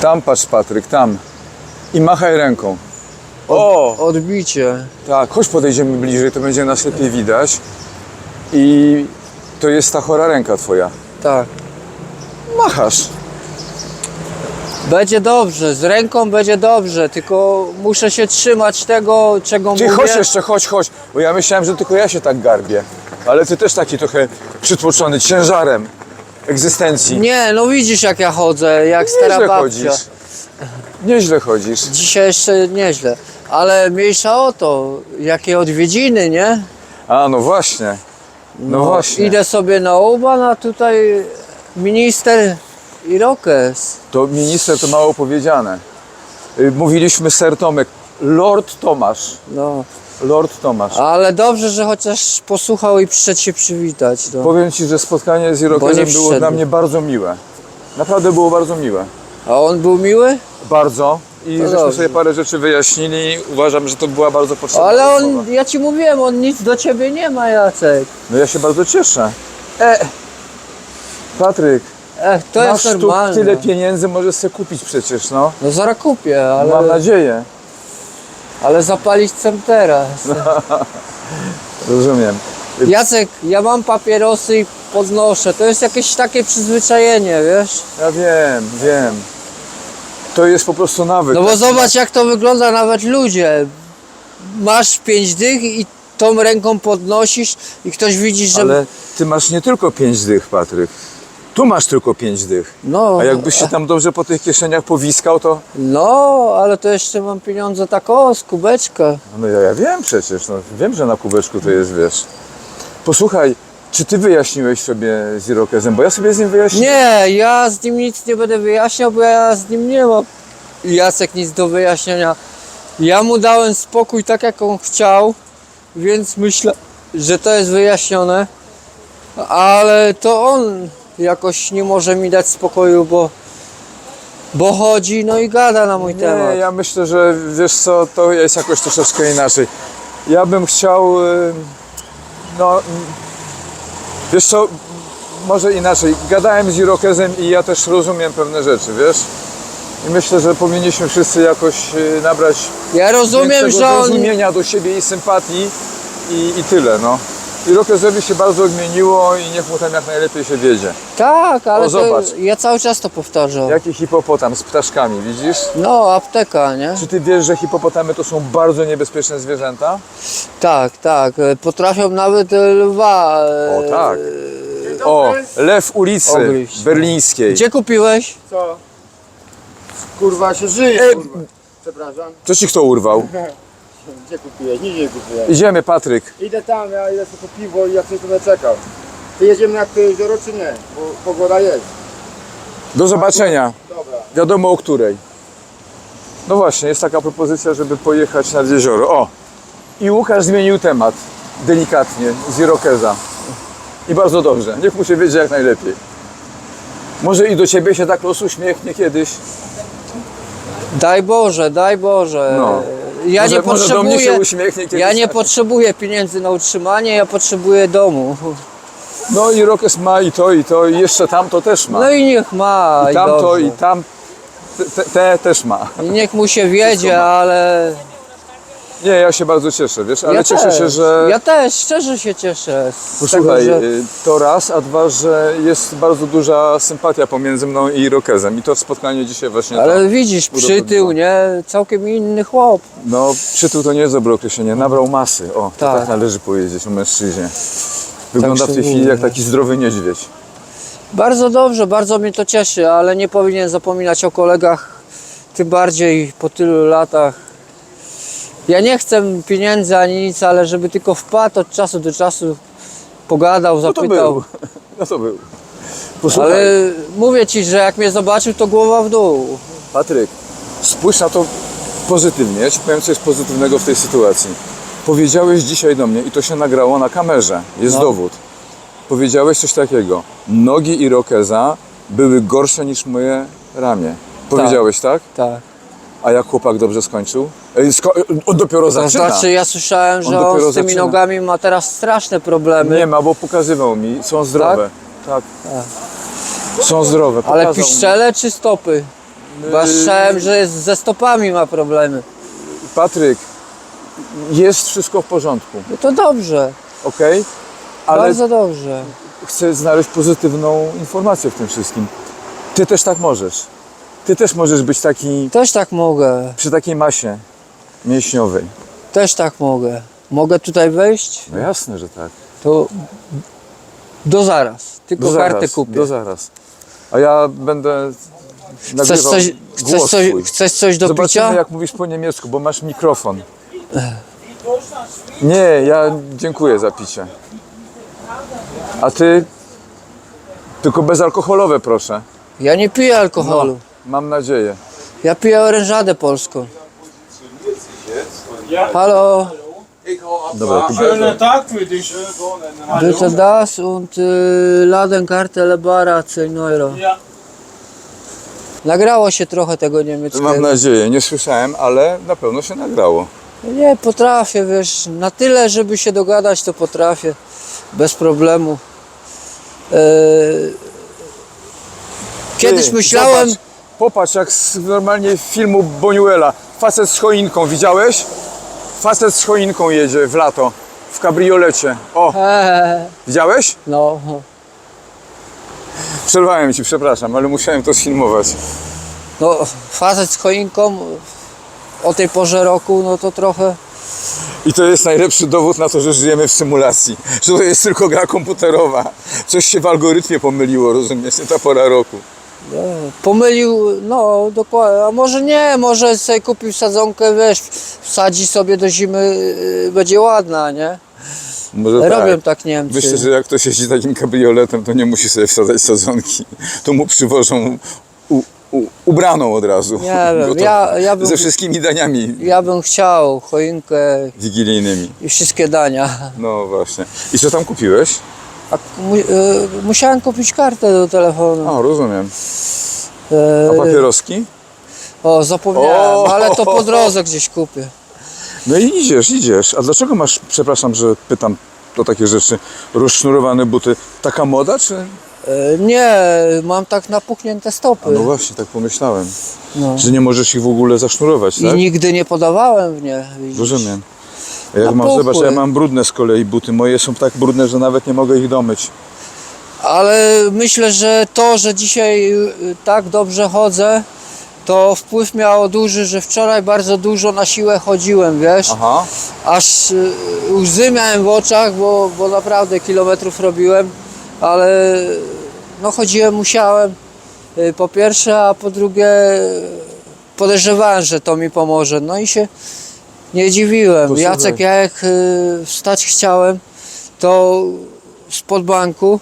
Tam patrz Patryk, tam. I machaj ręką. O! Odbicie. Tak, chodź podejdziemy bliżej, to będzie nas lepiej widać. I to jest ta chora ręka twoja. Tak. Machasz. Będzie dobrze, z ręką będzie dobrze, tylko muszę się trzymać tego, czego Ty mówię. chodź jeszcze, chodź, chodź. Bo ja myślałem, że tylko ja się tak garbię. Ale ty też taki trochę przytłoczony ciężarem egzystencji. Nie, no widzisz jak ja chodzę, jak stara Nieźle babcia. chodzisz. Nieźle chodzisz. Dzisiaj jeszcze nieźle, ale mniejsza o to, jakie odwiedziny, nie? A, no właśnie. No, właśnie. Idę sobie na Uban, a tutaj minister Irokes. To minister to mało powiedziane. Y, Mówiliśmy ser Tomek. Lord Tomasz. No, Lord Tomasz. ale dobrze, że chociaż posłuchał i przyszedł się przywitać. No. Powiem Ci, że spotkanie z Irokezem było dla mnie bardzo miłe. Naprawdę było bardzo miłe. A on był miły? Bardzo. I To żeśmy sobie parę rzeczy wyjaśnili. Uważam, że to była bardzo potrzebna Ale rozmowa. on, ja ci mówiłem, on nic do ciebie nie ma, Jacek. No ja się bardzo cieszę. E, Patryk, Ech, to masz jest normalne. tyle pieniędzy, możesz sobie kupić przecież, no. No zaraz kupię, ale, Mam nadzieję. Ale zapalić chcę teraz. Rozumiem. Jacek, ja mam papierosy i podnoszę. To jest jakieś takie przyzwyczajenie, wiesz? Ja wiem, wiem. To jest po prostu nawyk. No bo zobacz jak to wygląda nawet ludzie. Masz pięć dych i tą ręką podnosisz i ktoś widzi, że... Ale ty masz nie tylko pięć dych, Patryk. Tu masz tylko pięć dych. No, A jakbyś się tam dobrze po tych kieszeniach powiskał, to... no, ale to jeszcze mam pieniądze tak o, z kubeczka. No ja, ja wiem przecież, no, wiem, że na kubeczku to jest, wiesz. Posłuchaj, czy ty wyjaśniłeś sobie z Irokezem? Bo ja sobie z nim wyjaśniłem. Nie, ja z nim nic nie będę wyjaśniał, bo ja z nim nie mam. Jacek nic do wyjaśnienia. Ja mu dałem spokój tak jak on chciał, więc myślę, że to jest wyjaśnione. Ale to on jakoś nie może mi dać spokoju, bo, bo chodzi no i gada na mój temat. Nie, ja myślę, że wiesz co, to jest jakoś troszeczkę inaczej. Ja bym chciał, y, no, mm, wiesz co, może inaczej. Gadałem z Irokezem i ja też rozumiem pewne rzeczy, wiesz? I myślę, że powinniśmy wszyscy jakoś y, nabrać Ja rozumiem, że on... zrozumienia do siebie i sympatii i, i tyle, no. Irokezowi się bardzo odmieniło i niech mu tam jak najlepiej się wiedzie. Tak, ale O, zobacz. to, ja cały czas to powtarzam. Jaki hipopotam z ptaszkami, widzisz? No, apteka, nie? Czy ty wiesz, że hipopotamy to są bardzo niebezpieczne zwierzęta? Tak, tak. e, Potrafią nawet e, lwa. e, O tak. O, lew ulicy Ogryźć. berlińskiej. Gdzie kupiłeś? Co? Kurwa się żyje, E, kurwa. Przepraszam. Co ci kto urwał? Gdzie kupiłeś? Nigdzie nie kupiłem. Idziemy, Patryk. Idę tam, ja idę sobie po piwo i ja coś tu będę czekał. Ty jedziemy na to jezioro czy nie? Bo pogoda jest. Do zobaczenia. Dobra. Wiadomo o której. No właśnie, jest taka propozycja, żeby pojechać nad jezioro. O! I Łukasz zmienił temat. Delikatnie, z Irokeza. I bardzo dobrze. Niech mu się wiedzie jak najlepiej. Może i do ciebie się tak los uśmiechnie kiedyś. Daj Boże, daj Boże. No. Ja może, nie może do mnie się potrzebuję. uśmiechnie kiedyś. Ja nie tak. potrzebuję pieniędzy na utrzymanie, ja potrzebuję domu. No i Rokes ma i to, i to, i jeszcze tamto też ma. No i niech ma. I I tamto, dobrze. i tam. Te, te też ma. I niech mu się wiedzie, ale. Nie, ja się bardzo cieszę, wiesz, ale ja cieszę też. się, że. Ja też, szczerze się cieszę. Posłuchaj, tego, że... y, to raz, a dwa, że jest bardzo duża sympatia pomiędzy mną i Rokezem. I to spotkanie dzisiaj właśnie. Ale widzisz, przytył, nie? Całkiem inny chłop. No, przytył to nie jest dobre określenie, nabrał masy. O, to Tak. tak należy powiedzieć o mężczyźnie. Wygląda w tej chwili jak taki zdrowy niedźwiedź. Bardzo dobrze, bardzo mnie to cieszy, ale nie powinien zapominać o kolegach, tym bardziej po tylu latach. Ja nie chcę pieniędzy ani nic, ale żeby tylko wpadł od czasu do czasu, pogadał, No to zapytał. był. No to był. Posłuchaj, ale mówię ci, że jak mnie zobaczył, to głowa w dół. Patryk, spójrz na to pozytywnie. Ja ci powiem, co jest pozytywnego w tej sytuacji. Powiedziałeś dzisiaj do mnie i to się nagrało na kamerze. Jest No. dowód. Powiedziałeś coś takiego. Nogi Irokeza były gorsze niż moje ramię. Powiedziałeś tak? Tak. A jak chłopak dobrze skończył? Ej, Sko- on dopiero To zaczyna. znaczy, ja słyszałem, że On on, z tymi zaczyna. nogami ma teraz straszne problemy. Nie ma, bo pokazywał mi. Są zdrowe. Tak. Są zdrowe. ale Pokazał mi. piszczele czy stopy? Bo ja słyszałem, że jest ze stopami ma problemy. Patryk, jest wszystko w porządku, No to dobrze, ok? Ale bardzo dobrze. chcę znaleźć pozytywną informację w tym wszystkim. Ty też tak możesz. Ty też możesz być taki Też tak mogę, przy takiej masie mięśniowej. też tak mogę. Mogę tutaj wejść? No jasne, że tak. To do zaraz. Tylko Do kartę zaraz, kupię. do zaraz. A ja będę Chcesz nagrywał coś, chcesz, głos coś, twój. chcesz coś do Zobaczymy picia? jak mówisz po niemiecku, bo masz mikrofon. Nie, ja dziękuję za picie. A ty? Tylko bezalkoholowe proszę. Ja nie piję alkoholu. Mam nadzieję. Ja piję orężadę polską. Halo, Dobra, tu Schönen Tag für dich. bitte das und y, Ladenkarte Lebara 10 euro. Ja. Nagrało się trochę tego niemieckiego. Mam nadzieję, nie słyszałem, ale na pewno się nagrało. Nie, potrafię, wiesz, na tyle, żeby się dogadać, to potrafię. Bez problemu. E, Kiedyś Ty, myślałem, Zobacz, popatrz jak z normalnie filmu Boniuela. Facet z choinką, widziałeś? Facet z choinką jedzie w lato, w kabriolecie. O, Eee, widziałeś? no, Przerwałem ci, przepraszam, ale musiałem to sfilmować. no, facet z choinką o tej porze roku, no to trochę, I to jest najlepszy dowód na to, że żyjemy w symulacji. Że to jest tylko gra komputerowa. Coś się w algorytmie pomyliło, rozumiesz? Nie ta pora roku. E, pomylił, no, dokładnie, a może nie, może sobie kupił sadzonkę, wiesz, wsadzi sobie do zimy, y, będzie ładna, nie? Może Robią tak. tak Niemcy. Myślę, że jak ktoś jeździ takim kabrioletem, to nie musi sobie wsadzać sadzonki. To mu przywożą u, u, ubraną od razu. Nie wiem, Gotową. ja- ja bym- Ze wszystkimi daniami Ja bym chciał choinkę wigilijnymi. i wszystkie dania. No właśnie. I co tam kupiłeś? A mu, y, musiałem kupić kartę do telefonu. O, rozumiem. E, A papieroski? o, zapomniałem, O! ale to po drodze gdzieś kupię. No i idziesz, idziesz. A dlaczego masz, przepraszam, że pytam o takie rzeczy, rozsznurowane buty? Taka moda, czy? E, nie, mam tak napuchnięte stopy. No właśnie, tak pomyślałem. No. Że nie możesz ich w ogóle zasznurować, I tak? nigdy nie podawałem w nie. widzisz. Rozumiem. Jak mam, zobacz, ja mam brudne z kolei buty. Moje są tak brudne, że nawet nie mogę ich domyć. Ale myślę, że to, że dzisiaj y, tak dobrze chodzę, to wpływ miało duży, że wczoraj bardzo dużo na siłę chodziłem, wiesz? Aha. aż y, łzy miałem w oczach, bo, bo naprawdę kilometrów robiłem, ale no chodziłem, musiałem y, po pierwsze, a po drugie podejrzewałem, że to mi pomoże, no i się nie dziwiłem. Posłuchaj. Jacek, ja jak y, wstać chciałem, to spod banku,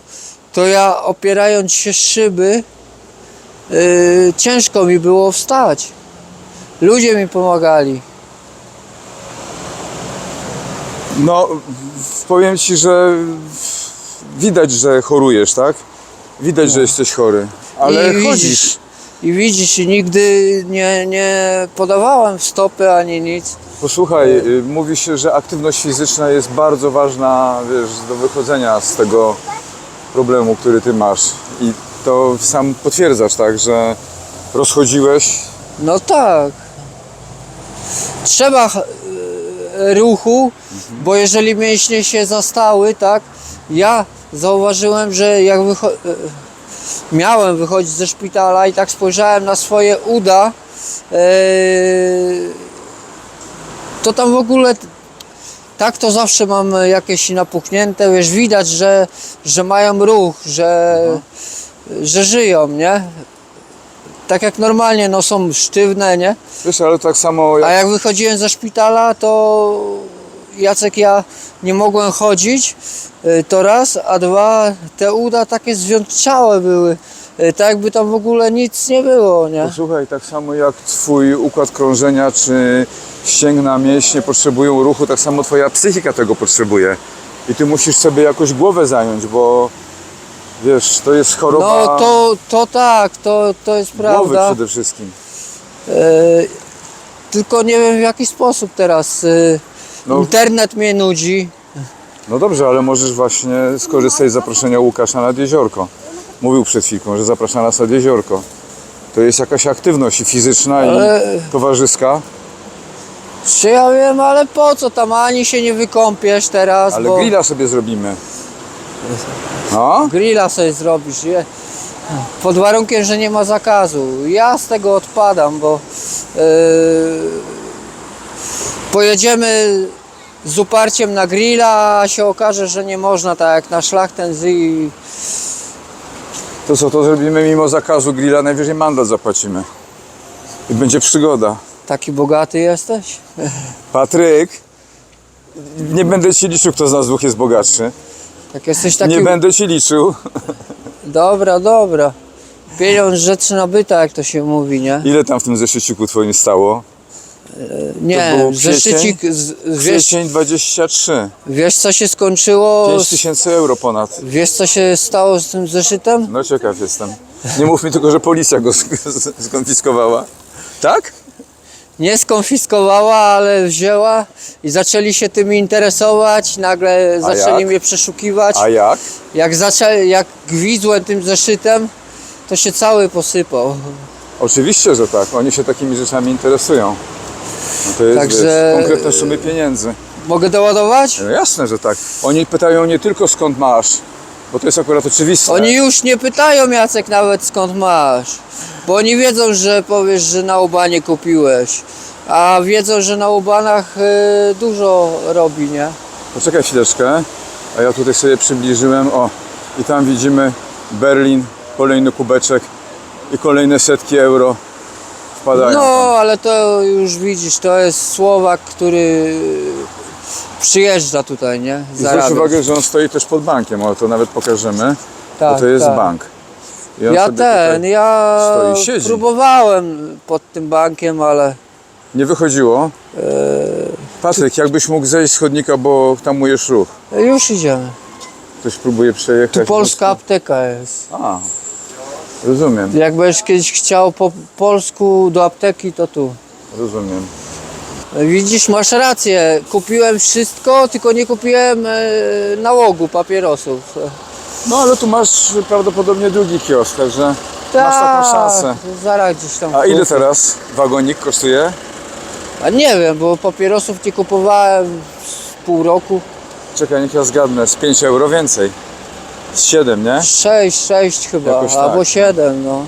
to ja opierając się szyby, y, ciężko mi było wstać. Ludzie mi pomagali. No, powiem ci, że widać, że chorujesz, tak? Widać, że jesteś chory. Ale I chodzisz. I widzisz, i nigdy nie, nie podawałem stopy ani nic. Posłuchaj, y, mówi się, że aktywność fizyczna jest bardzo ważna, wiesz, do wychodzenia z tego problemu, który ty masz. I to sam potwierdzasz, tak, że rozchodziłeś. No tak. Trzeba e, ruchu, bo jeżeli mięśnie się zastały, tak, ja zauważyłem, że jak wycho- e, miałem wychodzić ze szpitala i tak spojrzałem na swoje uda, e, to tam w ogóle tak to zawsze mam jakieś napuchnięte, wiesz, widać, że, że mają ruch, że, że żyją, nie? Tak jak normalnie, no są sztywne, nie? Wiesz, ale tak samo jak A jak wychodziłem ze szpitala, to Jacek, ja nie mogłem chodzić, to raz, a dwa, te uda takie zwiączałe były, y, tak jakby tam w ogóle nic nie było, nie? Posłuchaj, tak samo jak twój układ krążenia czy ścięgna, mięśnie potrzebują ruchu, tak samo twoja psychika tego potrzebuje. I ty musisz sobie jakoś głowę zająć, bo wiesz, to jest choroba No to, to tak, to, to jest głowy prawda, przede wszystkim. y, tylko nie wiem w jaki sposób teraz, No. internet mnie nudzi, No dobrze, ale możesz właśnie skorzystać z zaproszenia Łukasza nad jeziorko. Mówił przed chwilką, że zaprasza nas nad jeziorko. To jest jakaś aktywność i fizyczna Ale- i towarzyska, Czy ja wiem, ale po co tam ani się nie wykąpiesz teraz, ale bo grilla sobie zrobimy. No? grilla sobie zrobisz, je. Pod warunkiem, że nie ma zakazu. Ja z tego odpadam, bo yy, pojedziemy z uparciem na grilla, a się okaże, że nie można, tak jak na szlachtens i To co, to zrobimy mimo zakazu grilla, najwyżej mandat zapłacimy. I będzie przygoda. taki bogaty jesteś? Patryk, nie będę ci liczył, kto z nas dwóch jest bogatszy. Jak jesteś taki... Nie będę ci liczył. Dobra, dobra. Pieniądz rzecz nabyta, jak to się mówi, nie? Ile tam w tym zeszyciku twoim stało? Nie, było zeszycik, z, wiesz, Kwiecień 23. wiesz co się skończyło, 5 z, tysięcy euro ponad. wiesz co się stało z tym zeszytem? No ciekaw jestem. Nie mów mi tylko, że policja go sk- sk- skonfiskowała. Tak? Nie skonfiskowała, ale wzięła i zaczęli się tym interesować, nagle zaczęli jak? mnie przeszukiwać. A jak? Jak, zaczę, jak gwizdłem tym zeszytem, to się cały posypał. Oczywiście, że tak. Oni się takimi rzeczami interesują. No to jest Także- wiesz, konkretne sumy pieniędzy. Mogę doładować? No jasne, że tak. Oni pytają nie tylko skąd masz, bo to jest akurat oczywiste. Oni już nie pytają Jacek nawet skąd masz, bo oni wiedzą, że powiesz, że na Ubanie kupiłeś, a wiedzą, że na Ubanach y, dużo robi, nie? Poczekaj chwileczkę, a ja tutaj sobie przybliżyłem, o i tam widzimy Berlin, kolejny kubeczek i kolejne setki euro wpadają. No, ale to już widzisz, to jest Słowak, który przyjeżdża tutaj, nie? I zwróć uwagę, że on stoi też pod bankiem, o to nawet pokażemy, Tak, bo to jest tak. bank. Ja ten, ja stoi, próbowałem pod tym bankiem, ale Nie wychodziło. Patryk, jakbyś mógł zejść z chodnika, bo tamujesz ruch. już idziemy. Ktoś próbuje przejechać. Tu polska apteka jest. A, rozumiem, Jak będziesz kiedyś chciał po polsku do apteki, to tu. rozumiem. Widzisz, masz rację. Kupiłem wszystko, tylko nie kupiłem e, nałogu papierosów. No ale tu masz prawdopodobnie drugi kiosk, także masz taką szansę. Tak, Zaraz gdzieś tam. A ile kupię. teraz wagonik kosztuje? A nie wiem, bo papierosów nie kupowałem z pół roku. Czekaj, niech ja zgadnę, z 5 euro więcej. Z 7, nie? 6, 6 chyba, Jakoś tak, albo no. 7, no.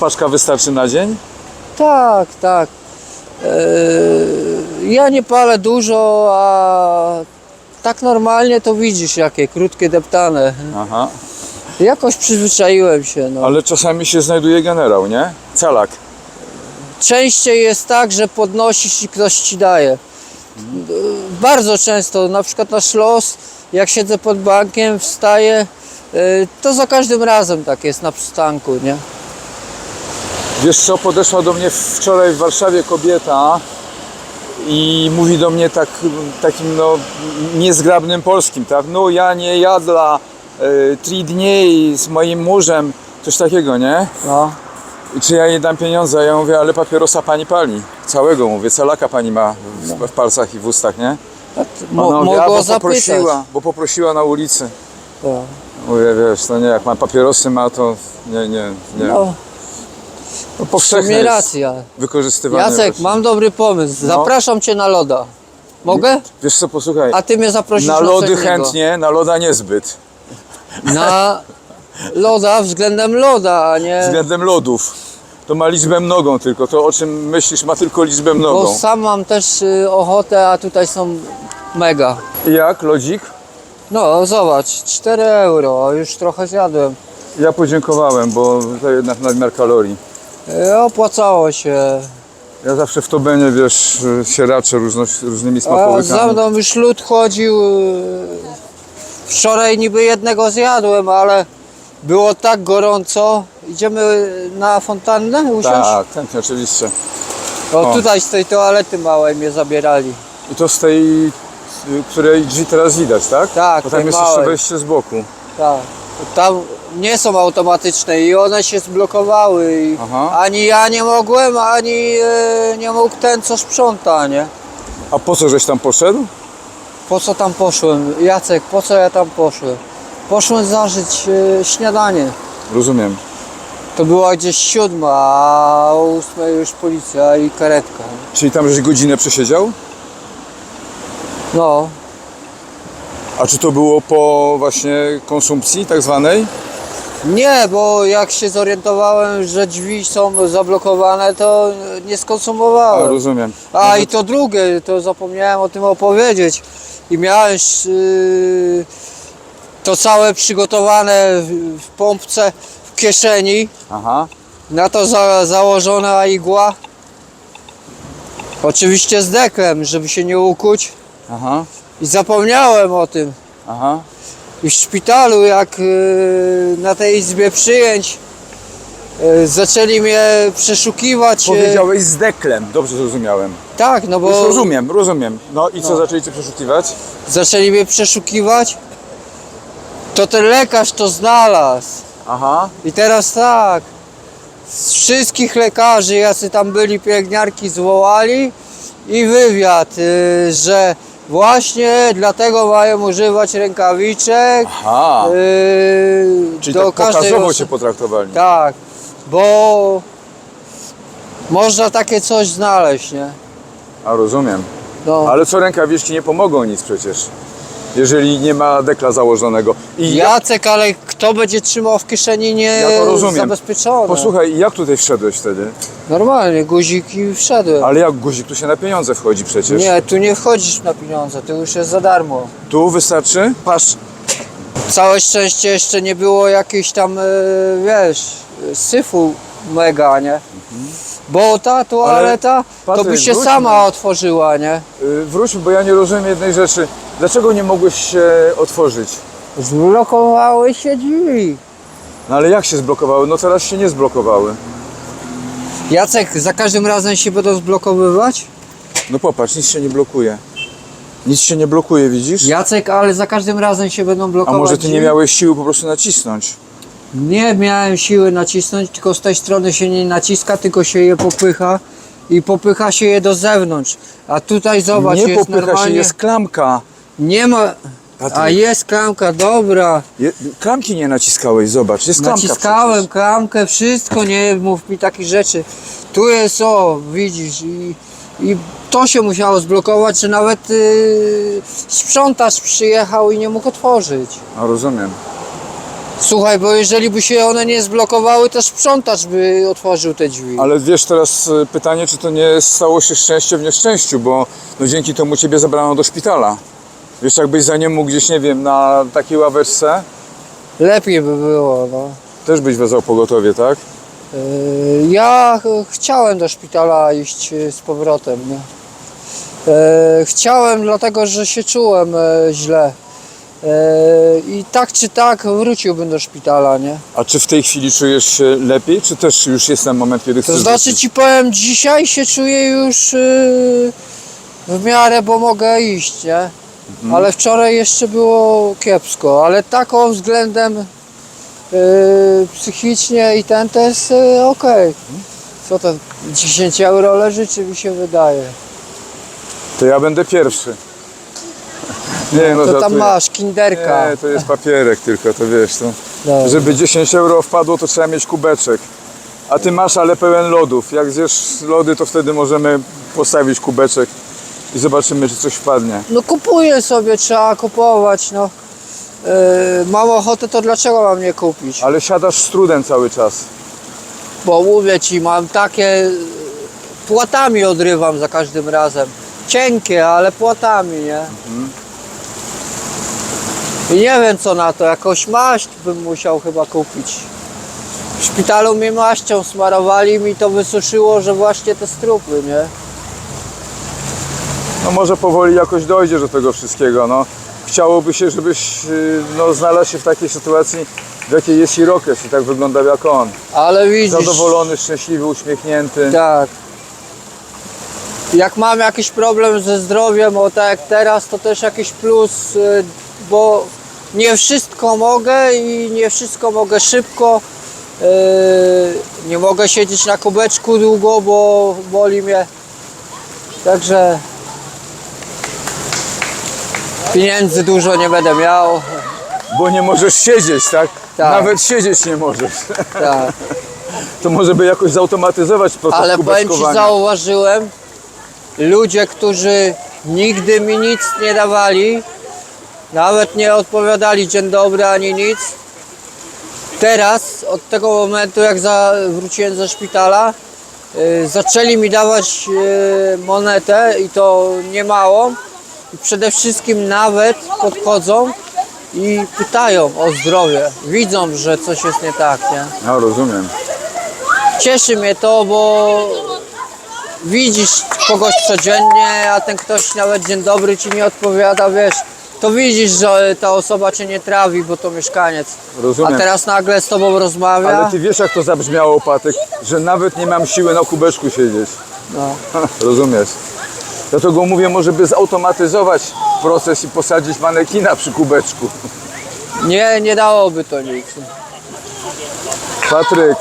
Paczka wystarczy na dzień? Tak, tak. E, ja nie palę dużo, a tak normalnie to widzisz jakie krótkie deptane. Aha. Jakoś przyzwyczaiłem się, no. Ale czasami się znajduje generał, nie? Calak. Częściej jest tak, że podnosisz i ktoś ci daje. Bardzo często, na przykład nasz los, jak siedzę pod bankiem, wstaję, y, to za każdym razem tak jest na przystanku, nie? Wiesz co, podeszła do mnie wczoraj w Warszawie kobieta i mówi do mnie tak, takim no niezgrabnym polskim, tak? No ja nie jadła e, trzy dni z moim mężem, coś takiego, nie? No. I czy ja jej dam pieniądze? Ja mówię, ale papierosa pani pali. Całego mówię, calaka pani ma w, w palcach i w ustach, nie? Mo- Ona mówi, a, mogło bo zapytać. poprosiła, bo poprosiła na ulicy. Tak. Mówię, wiesz, no nie, jak ma papierosy ma, to nie, nie, nie. No, No, powszechne jest racja. wykorzystywanie Jacek, właśnie. mam dobry pomysł. No. Zapraszam cię na loda. Mogę? Wiesz co, posłuchaj, A ty mnie zaprosisz na na lody innego. chętnie, na loda niezbyt. Na loda względem loda, a nie... Względem lodów. To ma liczbę mnogą tylko, to o czym myślisz ma tylko liczbę Bo mnogą. sam mam też y, ochotę, a tutaj są mega. Jak, lodzik? No, zobacz, 4 euro, już trochę zjadłem. Ja podziękowałem, bo to jednak nadmiar kalorii. E, Opłacało się. Ja zawsze w Tobenie, wiesz, się raczę różno, różnymi A za smakołykami. mną już lud chodził. y, Wczoraj niby jednego zjadłem, ale było tak gorąco. Idziemy na fontannę usiąść? Tak, chętnie, oczywiście. O, o. tutaj z tej toalety małej mnie zabierali. I to z tej, y, której drzwi teraz widać, tak? Tak, Bo tam tej jest jeszcze małej. wejście z boku. Tak. Tam nie są automatyczne i one się zblokowały. I Aha. ani ja nie mogłem, ani e, nie mógł ten, co sprząta, nie? A po co żeś tam poszedł? Po co tam poszłem? Jacek, po co ja tam poszłem? Poszłem zażyć e, śniadanie. Rozumiem. To była gdzieś siódma, a o ósmej już policja i karetka. Czyli tam żeś godzinę przesiedział? No, A czy to było po właśnie konsumpcji tak zwanej? nie, bo jak się zorientowałem, że drzwi są zablokowane, to nie A, skonsumowałem. rozumiem. A i to drugie, to zapomniałem o tym opowiedzieć. I miałeś yy, to całe przygotowane w, pompce w kieszeni. Aha. Na to za, założona igła. Oczywiście z deklem, żeby się nie ukuć. Aha. I zapomniałem o tym. Aha. I w szpitalu, jak yy, na tej izbie przyjęć, yy, zaczęli mnie przeszukiwać. yy, Powiedziałeś z deklem, dobrze zrozumiałem. tak, no Już bo rozumiem, rozumiem. No i co No. zaczęli cię przeszukiwać? zaczęli mnie przeszukiwać. To ten lekarz to znalazł. Aha. I teraz tak, z wszystkich lekarzy, jacy tam byli, pielęgniarki zwołali i wywiad, y, że właśnie dlatego mają używać rękawiczek Aha. y, Czyli tak pokazowo cię potraktowali. Tak, bo można takie coś znaleźć, nie? A rozumiem. No. Ale co rękawiczki nie pomogą nic przecież. Jeżeli nie ma dekla założonego. I ja, Jacek, ale kto będzie trzymał w kieszeni nie Ja to rozumiem. zabezpieczone? Posłuchaj, jak tutaj wszedłeś wtedy? Normalnie, guzik i wszedłem. Ale jak guzik, tu się na pieniądze wchodzi przecież. Nie, tu nie wchodzisz na pieniądze, tu już jest za darmo. Tu wystarczy? Patrz. Całe szczęście jeszcze nie było jakiejś tam, e, wiesz, syfu mega, nie? Bo ta toaleta, to by się wróćmy. sama otworzyła, nie? Yy, wróć, bo ja nie rozumiem jednej rzeczy. Dlaczego nie mogłeś się otworzyć? Zblokowały się drzwi. No ale jak się zblokowały? No teraz się nie zblokowały. Jacek, za każdym razem się będą zblokowywać? No popatrz, nic się nie blokuje. Nic się nie blokuje, widzisz? Jacek, ale za każdym razem się będą A blokować może ty nie drzwi? miałeś siły po prostu nacisnąć? Nie miałem siły nacisnąć, tylko z tej strony się nie naciska, tylko się je popycha i popycha się je do zewnątrz. A tutaj zobacz, nie jest popycha normalnie... się, jest klamka. Nie ma... Patryk. A jest klamka, dobra. Je, klamki nie naciskałeś, zobacz, jest klamka Naciskałem przecież. klamkę, wszystko, nie mów mi takich rzeczy. Tu jest o, widzisz, i, i to się musiało zblokować, że nawet yy, sprzątacz przyjechał i nie mógł otworzyć. A rozumiem. Słuchaj, bo jeżeli by się one nie zblokowały, to sprzątacz by otworzył te drzwi. Ale wiesz teraz y, pytanie, czy to nie stało się szczęście w nieszczęściu, bo no dzięki temu ciebie zabrano do szpitala. Wiesz, jakbyś za nie mógł gdzieś, nie wiem, na takiej ławeczce, Lepiej by było, no. też byś wezwał pogotowie, tak? Yy, Ja ch- chciałem do szpitala iść yy, z powrotem. Nie? Yy, Chciałem, dlatego że się czułem e, źle. Yy, I tak czy tak wróciłbym do szpitala, nie? A czy w tej chwili czujesz się lepiej, czy też już jest ten moment, kiedy chcesz To znaczy wrócić? ci powiem, dzisiaj się czuję już yy, w miarę, bo mogę iść, nie? Ale wczoraj jeszcze było kiepsko, ale tak o względem yy, psychicznie i ten to jest yy, okej. Co to, 10 euro leży, czy mi się wydaje? To ja będę pierwszy. Nie, no to tam żartuję. masz, kinderka. Nie, to jest papierek tylko, to wiesz, to, Dobra. żeby 10 euro wpadło, to trzeba mieć kubeczek. A ty masz, ale pełen lodów. Jak zjesz lody, to wtedy możemy postawić kubeczek i zobaczymy, czy coś wpadnie. No kupuję sobie, trzeba kupować, no. Yy, mam ochotę, to dlaczego mam nie kupić? Ale siadasz z trudem cały czas. Bo mówię ci, mam takie płatami odrywam za każdym razem. Cienkie, ale płatami, nie? I nie wiem co na to, jakąś maść bym musiał chyba kupić. W szpitalu mnie maścią smarowali mi to wysuszyło, że właśnie te strupy, nie? No może powoli jakoś dojdziesz do tego wszystkiego, no. Chciałoby się, żebyś yy, no, znalazł się w takiej sytuacji, w jakiej jest Irokes i tak wyglądał jak on. Ale widzisz... Zadowolony, szczęśliwy, uśmiechnięty. Tak. Jak mam jakiś problem ze zdrowiem, o tak jak teraz, to też jakiś plus, y, bo nie wszystko mogę i nie wszystko mogę szybko. Y, Nie mogę siedzieć na kubeczku długo, bo boli mnie. Także pieniędzy dużo nie będę miał. Bo nie możesz siedzieć, tak? Tak. Nawet siedzieć nie możesz. Tak. To może by jakoś zautomatyzować proces Ale powiem ci, zauważyłem, ludzie, którzy nigdy mi nic nie dawali, nawet nie odpowiadali dzień dobry ani nic, teraz, od tego momentu jak za, wróciłem ze szpitala, y, zaczęli mi dawać y, monetę i to niemałą. I przede wszystkim nawet podchodzą i pytają o zdrowie. Widzą, że coś jest nie tak, nie? No rozumiem. Cieszy mnie to, bo widzisz kogoś codziennie, a ten ktoś nawet dzień dobry ci nie odpowiada, wiesz, to widzisz, że ta osoba cię nie trawi, bo to mieszkaniec. Rozumiem. A teraz nagle z tobą rozmawia. Ale ty wiesz jak to zabrzmiało, Patek, że nawet nie mam siły na kubeczku siedzieć. No. Rozumiesz? Dlatego mówię, może by zautomatyzować proces i posadzić manekina przy kubeczku. Nie, nie dałoby to nic. Patryk,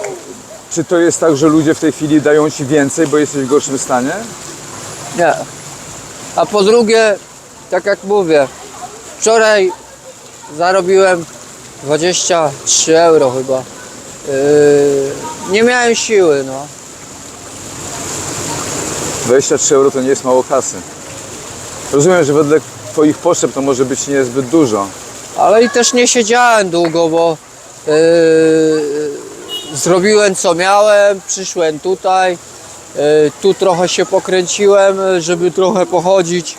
czy to jest tak, że ludzie w tej chwili dają ci więcej, bo jesteś w gorszym stanie? Nie. A po drugie, tak jak mówię, wczoraj zarobiłem 23 euro chyba. Yy, nie miałem siły, no. 23 euro to nie jest mało kasy. Rozumiem, że wedle twoich potrzeb to może być niezbyt dużo. Ale i też nie siedziałem długo, bo yy, zrobiłem co miałem, przyszłem tutaj, yy, tu trochę się pokręciłem, żeby trochę pochodzić.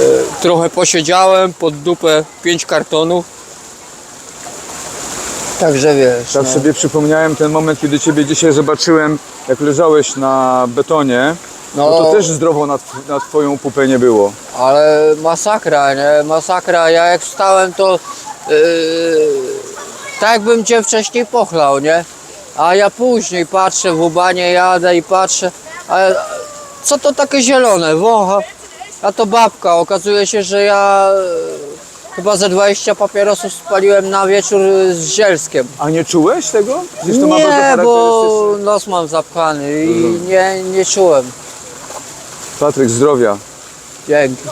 Yy, trochę posiedziałem, pod dupę pięć kartonów. Także wiesz, Tak no. sobie przypomniałem ten moment, kiedy ciebie dzisiaj zobaczyłem, jak leżałeś na betonie. No, No. to też zdrowo na, na twoją pupę nie było. ale masakra, nie? Masakra. Ja jak wstałem, to yy, tak jakbym cię wcześniej pochlał, nie? A ja później patrzę, w ubanie jadę i patrzę, a co to takie zielone? Wącha. A to babka. Okazuje się, że ja e, chyba ze 20 papierosów spaliłem na wieczór z zielskiem. A nie czułeś tego? Przecież to ma bardzo Nie, bo charakterystyczne. nos mam zapchany i nie, nie czułem. Patryk, zdrowia. Dzięki.